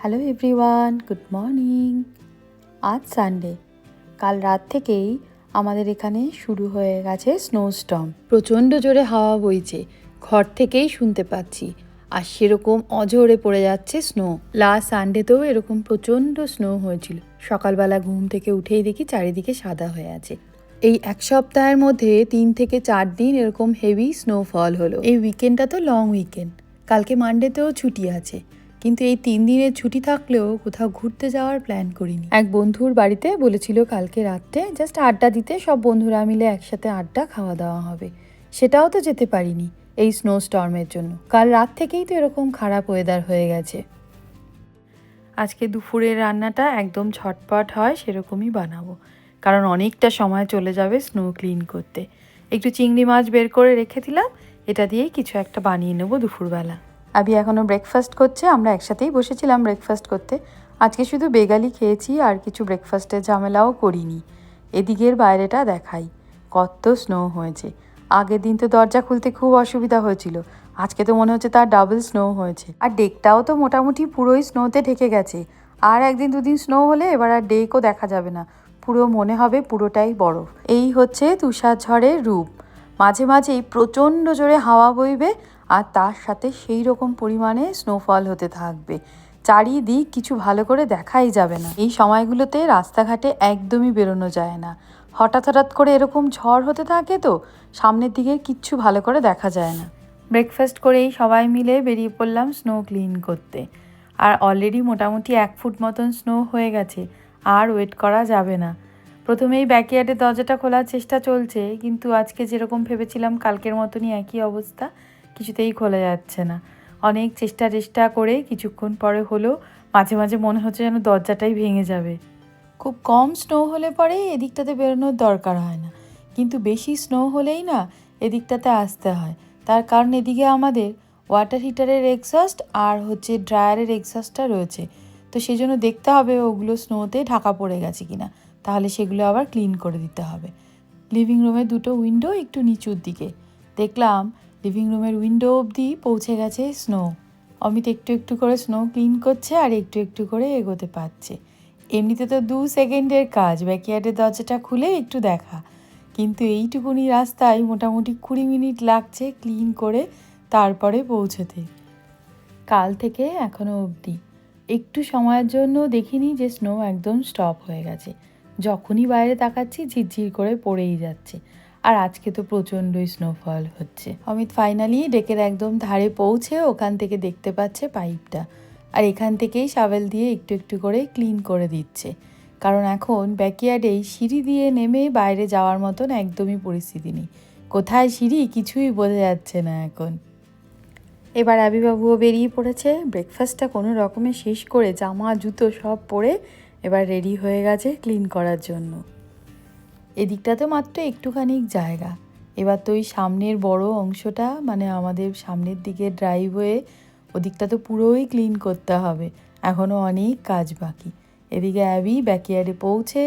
Hello everyone good morning আজ Sunday কাল রাত থেকেই আমাদের এখানে শুরু হয়ে গেছে স্নো স্টর্ম প্রচণ্ড জোরে হাওয়া বইছে, ঘর থেকেই শুনতে পাচ্ছি। আর সেরকম অজোরে পড়ে যাচ্ছে স্নো লাস্ট সানডেতেও এরকম প্রচণ্ড স্নো হয়েছিল। সকালবেলা ঘুম থেকে উঠেই দেখি চারিদিকে সাদা হয়ে আছে। এই এক সপ্তাহের মধ্যে তিন থেকে চার দিন এরকম হেভি স্নোফল হলো। এই উইকেন্ডটা তো লং উইকেন্ড কালকে মানডেতেও ছুটি আছে। কিন্তু এই তিন দিনের ছুটি থাকলেও কোথাও ঘুরতে যাওয়ার প্ল্যান করিনি। এক বন্ধুর বাড়িতে বলেছিল কালকে রাত্রে জাস্ট আড্ডা দিতে, সব বন্ধুরা মিলে একসাথে আড্ডা খাওয়া দাওয়া হবে। সেটাও তো যেতে পারিনি এই স্নো স্টর্মের জন্য। কাল রাত থেকেই তো এরকম খারাপ ওয়েদার হয়ে গেছে। আজকে দুপুরের রান্নাটা একদম ছটপট হয়, সেরকমই বানাবো। কারণ অনেকটা সময় চলে যাবে স্নো ক্লিন করতে। একটু চিংড়ি মাছ বের করে রেখে দিলাম, এটা দিয়েই কিছু একটা বানিয়ে নেব দুপুরবেলা। আবি এখনও ব্রেকফাস্ট করছে, আমরা একসাথেই বসেছিলাম ব্রেকফাস্ট করতে। আজকে শুধু বেগালি খেয়েছি আর কিছু ব্রেকফাস্টের ঝামেলাও করিনি। এদিকের বাইরেটা দেখাই, কত স্নো হয়েছে। আগের দিন তো দরজা খুলতে খুব অসুবিধা হয়েছিল, আজকে তো মনে হচ্ছে তার ডাবল স্নো হয়েছে। আর ডেকটাও তো মোটামুটি পুরোই স্নোতে ঢেকে গেছে, আর একদিন দুদিন স্নো হলে এবার আর ডেকও দেখা যাবে না, পুরো মনে হবে পুরোটাই বরফ। এই হচ্ছে তুষার ঝড়ের রূপ, মাঝে মাঝেই প্রচণ্ড জোরে হাওয়া বইবে আর তার সাথে সেই রকম পরিমাণে স্নোফল হতে থাকবে। চারিদিক কিছু ভালো করে দেখাই যাবে না। এই সময়গুলোতে রাস্তাঘাটে একদমই বেরোনো যায় না। হঠাৎ হঠাৎ করে এরকম ঝড় হতে থাকে তো, সামনের দিকে কিচ্ছু ভালো করে দেখা যায় না। ব্রেকফাস্ট করেই সবাই মিলে বেরিয়ে পড়লাম স্নো ক্লিন করতে। আর অলরেডি মোটামুটি এক ফুট মতন স্নো হয়ে গেছে, আর ওয়েট করা যাবে না। প্রথমেই ব্যাকইয়ার্ডের দরজাটা খোলার চেষ্টা চলছে, কিন্তু আজকে যেরকম ভেবেছিলাম, কালকের মতনই একই অবস্থা। কিছুতেই খোলা যাচ্ছে না। অনেক চেষ্টা চেষ্টা করে কিছুক্ষণ পরে হলো মাঝে মাঝে মনে হচ্ছে যেন দরজাটাই ভেঙে যাবে। খুব কম স্নো হলে পরে এদিকটাতে বেরোনোর দরকার হয় না। কিন্তু বেশি স্নো হলেই না এদিকটাতে আসতে হয়। তার কারণ এদিকে আমাদের ওয়াটার হিটারের এক্সস্ট আর হচ্ছে ড্রায়ারের এক্সস্টটা রয়েছে। তো সেই জন্য দেখতে হবে ওগুলো স্নোতে ঢাকা পড়ে গেছে কিনা। তাহলে সেগুলো আবার ক্লিন করে দিতে হবে। লিভিং রুমের দুটো উইন্ডো একটু নিচুর দিকে। দেখলাম লিভিং রুমের উইন্ডো অবধি পৌঁছে গেছে স্নো অমিত একটু একটু করে স্নো ক্লিন করছে আর একটু একটু করে এগোতে পারছে। এমনিতে তো দু সেকেন্ডের কাজ ব্যাকইয়ার্ডের দরজাটা খুলে একটু দেখা। কিন্তু এইটুকুনি রাস্তায় মোটামুটি কুড়ি মিনিট লাগছে ক্লিন করে তারপরে পৌঁছতে। কাল থেকে এখনও অবধি। একটু সময়ের জন্য দেখিনি যে স্নো একদম স্টপ হয়ে গেছে। যখনই বাইরে তাকাচ্ছি, ঝিরঝির করে পড়েই যাচ্ছে। আর আজকে তো প্রচণ্ডই স্নোফল হচ্ছে। অমিত ফাইনালি ডেকের একদম ধারে পৌঁছে ওখান থেকে দেখতে পাচ্ছে পাইপটা। আর এখান থেকেই শাবেল দিয়ে একটু একটু করে ক্লিন করে দিচ্ছে। কারণ এখন ব্যাকইয়ার্ডেই সিঁড়ি দিয়ে নেমে বাইরে যাওয়ার মতন একদমই পরিস্থিতি নেই। কোথায় সিঁড়ি কিছুই বোঝা যাচ্ছে না এখন। এবার আবিবাবুও বেরিয়ে পড়েছে। ব্রেকফাস্টটা কোনো রকমে শেষ করে জামা, জুতো সব পরে এবার রেডি হয়ে গেছে ক্লিন করার জন্য। এদিকটাতে মাত্র একটুখানি জায়গা। এবার তো ওই সামনের বড় অংশটা মানে আমাদের সামনের দিকে ড্রাইভওয়ে ওদিকটা তো পুরোই ক্লিন করতে হবে। এখনও অনেক কাজ বাকি। এদিকে অ্যাবি ব্যাকইয়ার্ডে পৌঁছে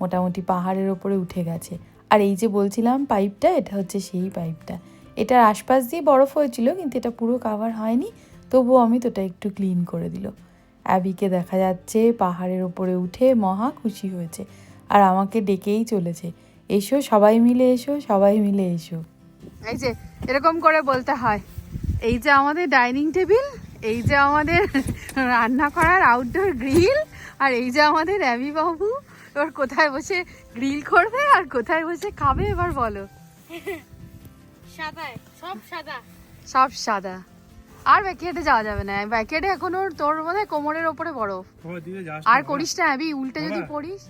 মোটামুটি পাহাড়ের ওপরে উঠে গেছে। আর এই যে বলছিলাম পাইপটা এটা হচ্ছে সেই পাইপটা এটার আশপাশ দিয়ে বরফ হয়েছিল, কিন্তু এটা পুরো কাভার হয়নি, তবুও আমি তো ওটা একটু ক্লিন করে দিল। অ্যাবিকে দেখা যাচ্ছে পাহাড়ের ওপরে উঠে মহা খুশি হয়েছে। আর আমাকে ডেকেই চলেছে। এসো সবাই মিলে এসো সবাই মিলে এসো। এই যে এরকম করে বলতে হয়। এই যে আমাদের ডাইনিং টেবিল এই যে আমাদের রান্না করার আউটডোর গ্রিল আর এই যে আমাদের অ্যামি বাবু এবার কোথায় বসে গ্রিল করবে আর কোথায় বসে খাবে এবার বলো। সাদায় সব সাদা। সব সাদা। আর ব্যাকইয়ার্ডে যাওয়া যাবে না। ব্যাকইয়ার্ডে এখন ওর তোর বোধ কোমরের ওপরে বরফ। আর করিস না অ্যাবি উল্টে যদি পড়িস।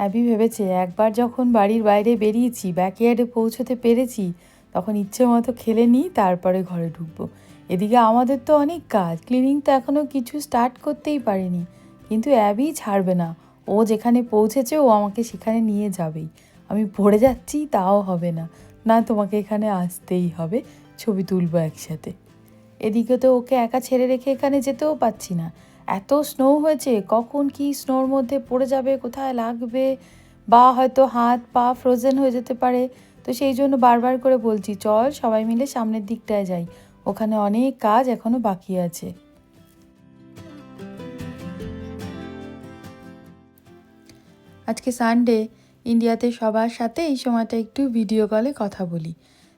অ্যাবি ভেবেছে, একবার যখন বাড়ির বাইরে বেরিয়েছি, ব্যাকইয়ার্ডে পৌঁছতে পেরেছি, তখন ইচ্ছে মতো খেলে নিই, তারপরে ঘরে ঢুকবো। এদিকে আমাদের তো অনেক কাজ, ক্লিনিং তো এখনও কিছু স্টার্ট করতেই পারিনি। কিন্তু অ্যাবি ছাড়বে না। ও যেখানে পৌঁছেছে, ও আমাকে সেখানে নিয়ে যাবেই। আমি পড়ে যাচ্ছি, তাও হবে না। না, তোমাকে এখানে আসতেই হবে। ছবি তুলবো একসাথে। এদিকে তো ওকে একা ছেড়ে রেখে এখানে যেতেও পাচ্ছি না। এত স্নো হয়েছে, কখন কি স্নোর মধ্যে পড়ে যাবে, কোথায় লাগবে? বা হয়তো হাত পা ফ্রোজেন হয়ে যেতে পারে। তো সেই জন্য বারবার করে বলছি, চল সবাই মিলে সামনের দিকটায় যাই। ওখানে অনেক কাজ এখনও বাকি আছে। আজকে সানডে ইন্ডিয়াতে সবার সাথে এই সময়টা একটু ভিডিও কলে কথা বলি।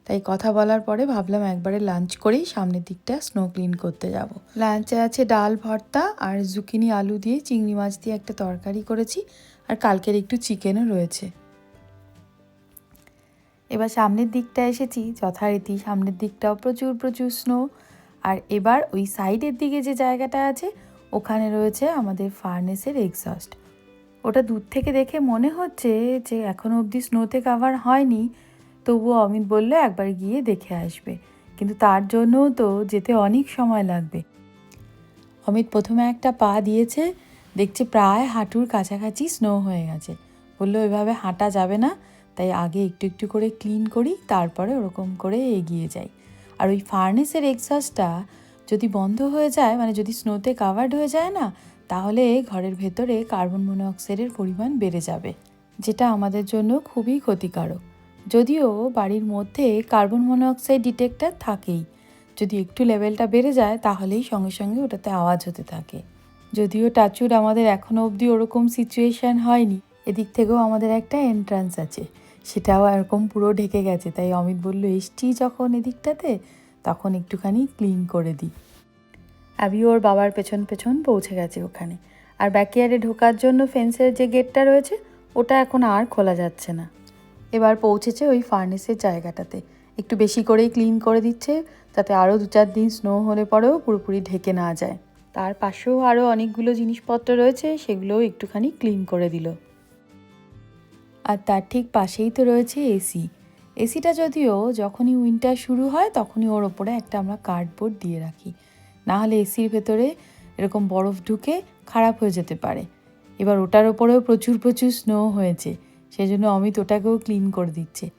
তাই কথা বলার পরে ভাবলাম একবারে লাঞ্চ করেই সামনের দিকটা স্নো ক্লিন করতে যাব। লাঞ্চে আছে ডাল, ভর্তা আর জুকিনি আলু দিয়ে চিংড়ি মাছ দিয়ে একটা তরকারি করেছি আর কালকের একটু চিকেনও রয়েছে। এবার সামনের দিকটা এসেছি, যথারীতি সামনের দিকটাও প্রচুর প্রচুর স্নো আর এবার ওই সাইডের দিকে যে জায়গাটা আছে, ওখানে রয়েছে আমাদের ফার্নেসের এক্সস্ট ওটা দূর থেকে দেখে মনে হচ্ছে যে এখনও অবধি স্নোতে কাভার হয়নি তবুও অমিত বলল, একবার গিয়ে দেখে আসবে। কিন্তু তার জন্যও তো যেতে অনেক সময় লাগবে। অমিত প্রথমে একটা পা দিয়েছে, দেখছে প্রায় হাঁটুর কাছাকাছি স্নো হয়ে গেছে। বলল, এভাবে হাঁটা যাবে না। তাই আগে একটু একটু করে ক্লিন করি, তারপরে ওরকম করে এগিয়ে যাই। আর ওই ফার্নেসের এক্সস্টটা যদি বন্ধ হয়ে যায় মানে যদি স্নোতে কাভার্ড হয়ে যায় না, তাহলে ঘরের ভেতরে কার্বন মনোঅক্সাইডের পরিমাণ বেড়ে যাবে, যেটা আমাদের জন্য খুবই ক্ষতিকারক। যদিও বাড়ির মধ্যে কার্বন মনোঅক্সাইড ডিটেক্টর থাকেই। যদি একটু লেভেলটা বেড়ে যায়, তাহলেই সঙ্গে সঙ্গে ওটাতে আওয়াজ হতে থাকে। যদিও টাচুর আমাদের এখনও অবধি ওরকম সিচুয়েশান হয়নি। এদিক থেকেও আমাদের একটা এন্ট্রান্স আছে। সেটাও এরকম পুরো ঢেকে গেছে। তাই অমিত বলল, এসছি যখন এদিকটাতে, তখন একটুখানি ক্লিন করে দিই আবি ওর বাবার পেছন পেছন পৌঁছে গেছে ওখানে। আর ব্যাকয়ার্ডে ঢোকার জন্য ফেন্সের যে গেটটা রয়েছে, ওটা এখন আর খোলা যাচ্ছে না। এবার পৌঁছেছে ওই ফার্নেসের জায়গাটাতে। একটু বেশি করেই ক্লিন করে দিচ্ছে যাতে আরও দু চার দিন স্নো হলে পরেও পুরোপুরি ঢেকে না যায়। তার পাশেও আরও অনেকগুলো জিনিসপত্র রয়েছে, সেগুলোও একটুখানি ক্লিন করে দিল। আর তার ঠিক পাশেই তো রয়েছে এসি এসিটা যদিও যখনই উইন্টার শুরু হয়, তখনই ওর ওপরে একটা আমরা কার্ডবোর্ড দিয়ে রাখি। না হলে এসির ভেতরে এরকম বরফ ঢুকে খারাপ হয়ে যেতে পারে। এবার ওটার ওপরেও প্রচুর প্রচুর স্নো হয়েছে। সেই জন্য অমিত ওটাকেও ক্লিন করে দিচ্ছে।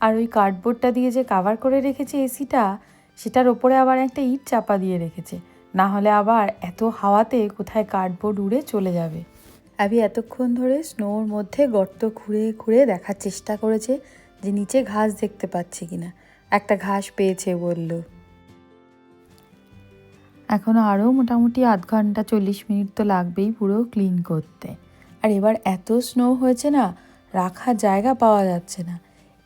আর ওই কার্ডবোর্ডটা দিয়ে যে কাভার করে রেখেছে এসিটা সেটার ওপরে আবার একটা ইট চাপা দিয়ে রেখেছে। না হলে আবার এত হাওয়াতে কোথায় কার্ডবোর্ড উড়ে চলে যাবে। অ্যাবি এতক্ষণ ধরে স্নোর মধ্যে গর্ত খুঁড়ে খুঁড়ে দেখার চেষ্টা করেছে যে নিচে ঘাস দেখতে পাচ্ছে কিনা। একটা ঘাস পেয়েছে বলল। এখনও আরও মোটামুটি আধ ঘণ্টা চল্লিশ মিনিট তো লাগবেই পুরো ক্লিন করতে। আর এবার এত স্নো হয়েছে না রাখার জায়গা পাওয়া যাচ্ছে না।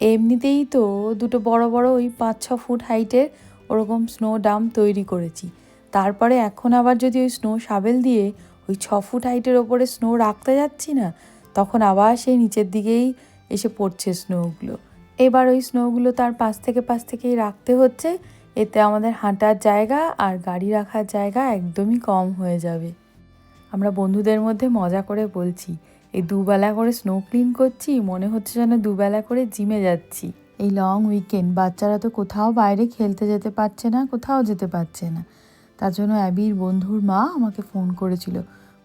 এমনিতেই তো দুটো বড় বড় ওই পাঁচ ছ ফুট হাইটের ওরকম স্নো ডাম তৈরি করেছি। তারপরে এখন আবার যদি ওই স্নো শাবেল দিয়ে ওই ছ ফুট হাইটের ওপরে স্নো রাখতে যাচ্ছি না, তখন আবার সেই নিচের দিকেই এসে পড়ছে স্নোগুলো এবার ওই স্নোগুলো তার পাশ থেকে পাশ থেকেই রাখতে হচ্ছে, এতে আমাদের হাঁটার জায়গা আর গাড়ি রাখার জায়গা একদমই কম হয়ে যাবে। আমরা বন্ধুদের মধ্যে মজা করে বলছি এই দুবেলা করে স্নো ক্লিন করছি, মনে হচ্ছে যেন দুবেলা করে জিমে যাচ্ছি। এই লং উইকেন্ড বাচ্চারা তো কোথাও বাইরে খেলতে যেতে পারছে না, কোথাও যেতে পারছে না। তার জন্য অ্যাবির বন্ধুর মা আমাকে ফোন করেছিল।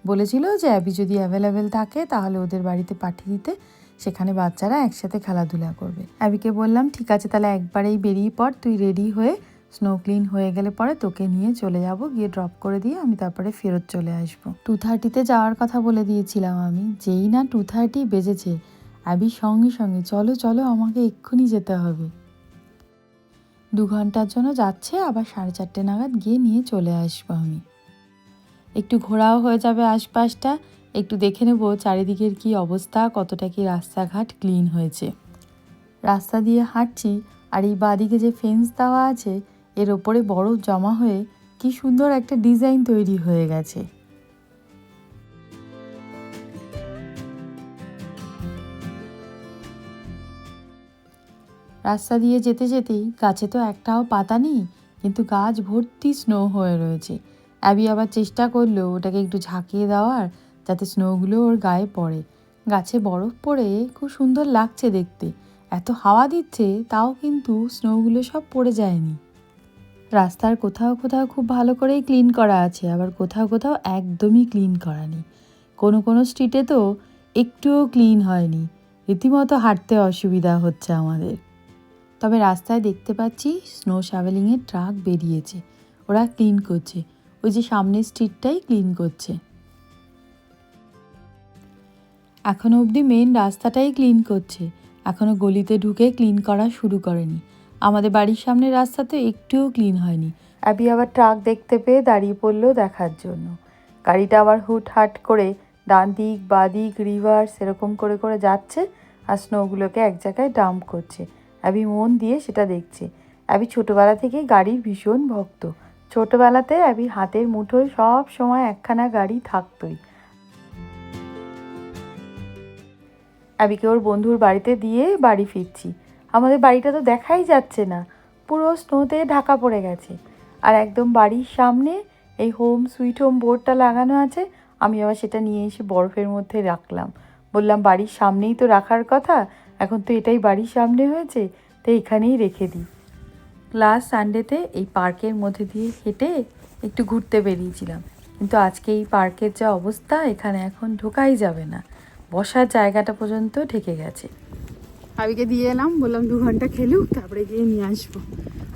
বলেছিল যে অ্যাবি যদি অ্যাভেলেবেল থাকে, তাহলে ওদের বাড়িতে পাঠিয়ে দিতে। সেখানে বাচ্চারা একসাথে খেলাধুলা করবে। অ্যাবিকে বললাম, ঠিক আছে, তাহলে একবারেই বেরিয়ে পড়, তুই রেডি হয়ে স্নো ক্লিন হয়ে গেলে পরে তোকে নিয়ে চলে যাব, গিয়ে ড্রপ করে দিয়ে আমি তারপরে ফেরত চলে আসব। টু থার্টিতে যাওয়ার কথা বলে দিয়েছিলাম আমি, যেই না টু থার্টি বেজেছে অ্যাবি সঙ্গে সঙ্গে, চলো চলো, আমাকে এক্ষুনি যেতে হবে। দু ঘণ্টার জন্য যাচ্ছে, আবার সাড়ে চারটে নাগাদ গিয়ে নিয়ে চলে আসব আমি। একটু ঘোরাও হয়ে যাবে আশপাশটা, একটু দেখে নেব চারিদিকের কি অবস্থা, কতটা কি রাস্তাঘাট ক্লিন হয়েছে। রাস্তা দিয়ে হাঁটছি, আর এই বাদিকে যে ফেন্স দেওয়া আছে এর ওপরে বরফ জমা হয়ে কি সুন্দর একটা ডিজাইন তৈরি হয়ে গেছে। রাস্তা দিয়ে যেতে যেতেই গাছে তো একটাও পাতা নেই, কিন্তু গাছ ভর্তি স্নো হয়ে রয়েছে। অ্যাবি আবার চেষ্টা করল ওটাকে একটু ঝাঁকিয়ে দেওয়ার, যাতে স্নোগুলো ওর গায়ে পড়ে। গাছে বরফ পড়ে, খুব সুন্দর লাগছে দেখতে। এত হাওয়া দিচ্ছে, তাও কিন্তু স্নোগুলো সব পড়ে যায়নি। রাস্তার কোথাও কোথাও খুব ভালো করেই ক্লিন করা আছে, আবার কোথাও কোথাও একদমই ক্লিন করা নেই। কোনো কোনো স্ট্রিটে তো একটুও ক্লিন হয়নি। রীতিমতো হাঁটতে অসুবিধা হচ্ছে আমাদের। তবে রাস্তায় দেখতে পাচ্ছি স্নো শাভেলিংয়ের ট্রাক বেরিয়েছে। ওরা ক্লিন করছে। ওই যে সামনের স্ট্রিটটাই ক্লিন করছে। এখনও অবধি মেন রাস্তাটাই ক্লিন করছে। এখনও গলিতে ঢুকে ক্লিন করা শুরু করেনি। আমাদের বাড়ির সামনে রাস্তা তো একটুও ক্লিন হয়নি। অ্যাবি আবার ট্রাক দেখতে পেয়ে দাঁড়িয়ে পড়ল দেখার জন্য। গাড়িটা আবার হুট হাট করে ডান দিক, বা দিক রিভার্স এরকম করে করে যাচ্ছে আর স্নোগুলোকে এক জায়গায় ডাম্প করছে। অ্যাবি মন দিয়ে সেটা দেখছে। অ্যাবি ছোটোবেলা থেকে গাড়ির ভীষণ ভক্ত। ছোটোবেলাতে অ্যাবি হাতের মুঠোয় সব সময় একখানা গাড়ি থাকতোই। অ্যাবিকে ওর বন্ধুর বাড়িতে দিয়ে বাড়ি ফিরছি। আমাদের বাড়িটা তো দেখাই যাচ্ছে না। পুরো স্নোতে ঢাকা পড়ে গেছে। আর একদম বাড়ির সামনে এই হোম সুইট হোম বোর্ডটা লাগানো আছে, আমি আবার সেটা নিয়ে এসে বরফের মধ্যে রাখলাম। বললাম, বাড়ির সামনেই তো রাখার কথা, এখন তো এটাই বাড়ির সামনে হয়েছে, তো এখানেই রেখে দিই। লাস্ট সানডেতে এই পার্কের মধ্যে দিয়ে হেঁটে একটু ঘুরতে বেরিয়েছিলাম। কিন্তু আজকে এই পার্কের যা অবস্থা, এখানে এখন ঢোকাই যাবে না। বসার জায়গাটা পর্যন্ত ঢেকে গেছে। আবিকে দিয়ে এলাম, বললাম দু ঘণ্টা খেলুক, তারপরে গিয়ে নিয়ে আসব।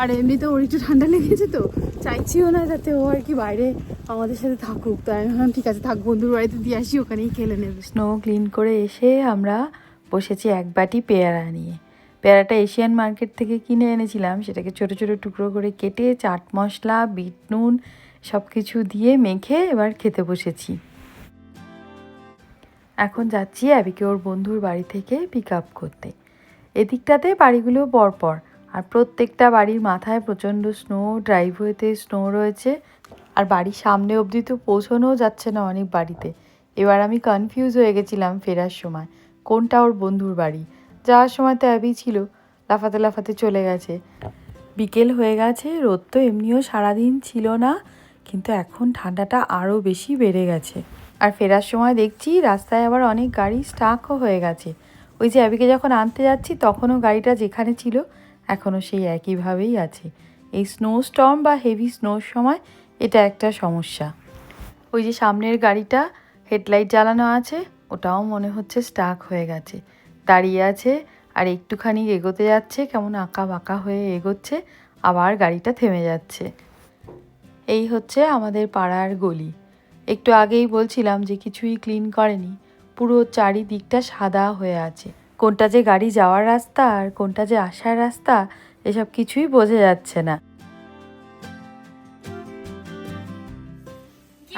আর এমনিতে ওর একটু ঠান্ডা লেগেছে তো, চাইছিও না যাতে ও আর কি বাইরে আমাদের সাথে থাকুক। তাই আমি ভাবলাম, ঠিক আছে, থাক, বন্ধুর বাড়িতে দিয়ে আসি, ওখানেই খেলে নেবে। স্নো ক্লিন করে এসে আমরা বসেছি এক বাটি পেয়ারা নিয়ে। পেয়ারাটা এশিয়ান মার্কেট থেকে কিনে এনেছিলাম, সেটাকে ছোট ছোট টুকরো করে কেটে চাট মশলা, বিট নুন সব কিছু দিয়ে মেখে এবার খেতে বসেছি। এখন যাচ্ছি অ্যাবিকে ওর বন্ধুর বাড়ি থেকে পিক আপ করতে। এদিকটাতে বাড়িগুলো পরপর আর প্রত্যেকটা বাড়ির মাথায় প্রচণ্ড স্নো ড্রাইভওয়েতে স্নো রয়েছে, আর বাড়ির সামনে অবধি তো পৌঁছানোও যাচ্ছে না অনেক বাড়িতে। এবার আমি কনফিউজ হয়ে গেছিলাম ফেরার সময়, কোনটা ওর বন্ধুর বাড়ি? যাওয়ার সময় তো অ্যাবি ছিল, লাফাতে লাফাতে চলে গেছে। বিকেল হয়ে গেছে, রোদ তো এমনিও সারাদিন ছিল না, কিন্তু এখন ঠান্ডাটা আরও বেশি বেড়ে গেছে। আর ফেরার সময় দেখছি রাস্তায় আবার অনেক গাড়ি স্টাকও হয়ে গেছে। ওই যে অ্যাবিকে যখন আনতে যাচ্ছি, তখনও গাড়িটা যেখানে ছিল, এখনও সেই একইভাবেই আছে। এই স্নো স্টর্ম বা হেভি স্নোর সময় এটা একটা সমস্যা। ওই যে সামনের গাড়িটা হেডলাইট জ্বালানো আছে, ওটাও মনে হচ্ছে স্টাক হয়ে গেছে। দাঁড়িয়ে আছে, আর একটুখানি এগোতে যাচ্ছে, কেমন আঁকা বাঁকা হয়ে এগোচ্ছে, আবার গাড়িটা থেমে যাচ্ছে। এই হচ্ছে আমাদের পাড়ার গলি। একটু আগেই বলছিলাম যে কিছুই ক্লিন করেনি। পুরো চারিদিকটা সাদা হয়ে আছে। কোনটা যে গাড়ি যাওয়ার রাস্তা আর কোনটা যে আসার রাস্তা, এসব কিছুই বোঝা যাচ্ছে না।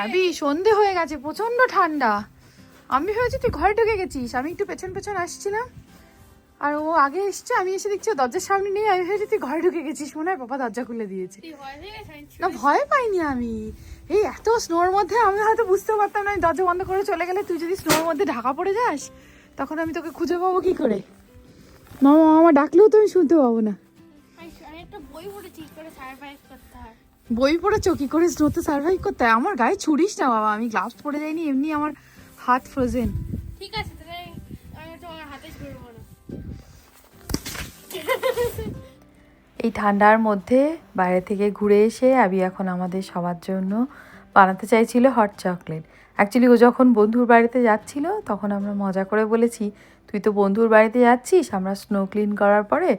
আবি, সন্ধে হয়ে গেছে প্রচণ্ড ঠান্ডা। আমি ভেবেছি তুই ঘরে ঢুকে গেছিস, আমি একটু পেছন পেছন আসছিলাম। আর ও আগে এসছে আমি এসে দেখছি দরজার সামনে নিয়ে আমি ভেবেছি তুই ঘরে ঢুকে গেছিস মনে হয়? বাবা দরজা খুলে দিয়েছে। না ভয় পাইনি আমি। এই এত স্নোর মধ্যে আমি হয়তো বুঝতে পারতাম না আমি দরজা বন্ধ করে চলে গেলে তুই যদি স্নোর মধ্যে ঢাকা পড়ে যাস তখন আমি তোকে খুঁজে পাবো কি করে। মামা মামা ডাকলেও তো আমি শুনতে পাবো না। বই পড়েছি কি করে সার্ভাইভ করতে হয়। বই পড়েছো? কি করে স্নোতে সার্ভাইভ করতে হয়? আমার গায়ে ছুড়িস না বাবা। আমি গ্লাভস পরে যাইনি এমনি আমার হাত ফ্রোজেন ঠিক আছে তাহলে তোমার হাতে ছুড়বো এই ঠান্ডার মধ্যে বাইরে থেকে ঘুরে এসে আবি এখন আমাদের সবার জন্য বানাতে চাইছিল হট চকলেট অ্যাকচুয়ালি ও যখন বন্ধুর বাড়িতে যাচ্ছিল, তখন আমরা মজা করে বলেছি, তুই তো বন্ধুর বাড়িতে যাচ্ছিস, আমরা স্নো ক্লিন করার পরে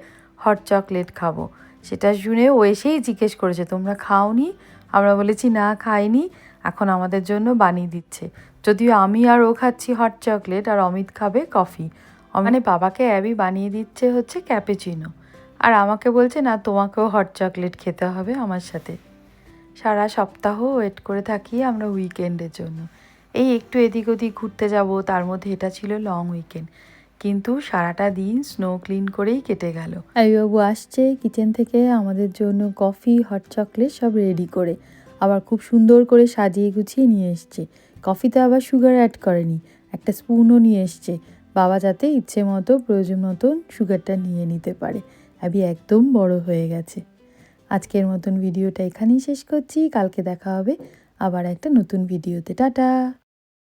হট চকলেট খাব। সেটা শুনে ও এসেই জিজ্ঞেস করেছে, তোমরা খাওনি? আমরা বলেছি, না, খাইনি, এখন আমাদের জন্য বানিয়ে দিচ্ছে। যদিও আমি আর ও খাচ্ছি হট চকলেট আর অমিত খাবে কফি মানে বাবাকে অ্যাবি বানিয়ে দিচ্ছে হচ্ছে ক্যাপেচিনো আর আমাকে বলছে, না, তোমাকেও হট চকলেট খেতে হবে আমার সাথে। সারা সপ্তাহ ওয়েট করে থাকি আমরা উইকেন্ডের জন্য। এই একটু এদিক ওদিক ঘুরতে যাব, তার মধ্যে এটা ছিল লং উইকেন্ড কিন্তু সারাটা দিন স্নো ক্লিন করেই কেটে গেল। বাবু আসছে কিচেন থেকে, আমাদের জন্য কফি হট চকলেট সব রেডি করে। আবার খুব সুন্দর করে সাজিয়ে গুছিয়ে নিয়ে এসছে। কফিতে আবার সুগার অ্যাড করেনি। একটা স্পুনও নিয়ে এসছে। বাবা যাতে ইচ্ছে মতো, প্রয়োজন মতন সুগারটা নিয়ে নিতে পারে। অ্যাবি একদম বড় হয়ে গেছে। আজকের মতন ভিডিওটা এখানেই শেষ করছি, কালকে দেখা হবে আবার একটা নতুন ভিডিওতে। টাটা!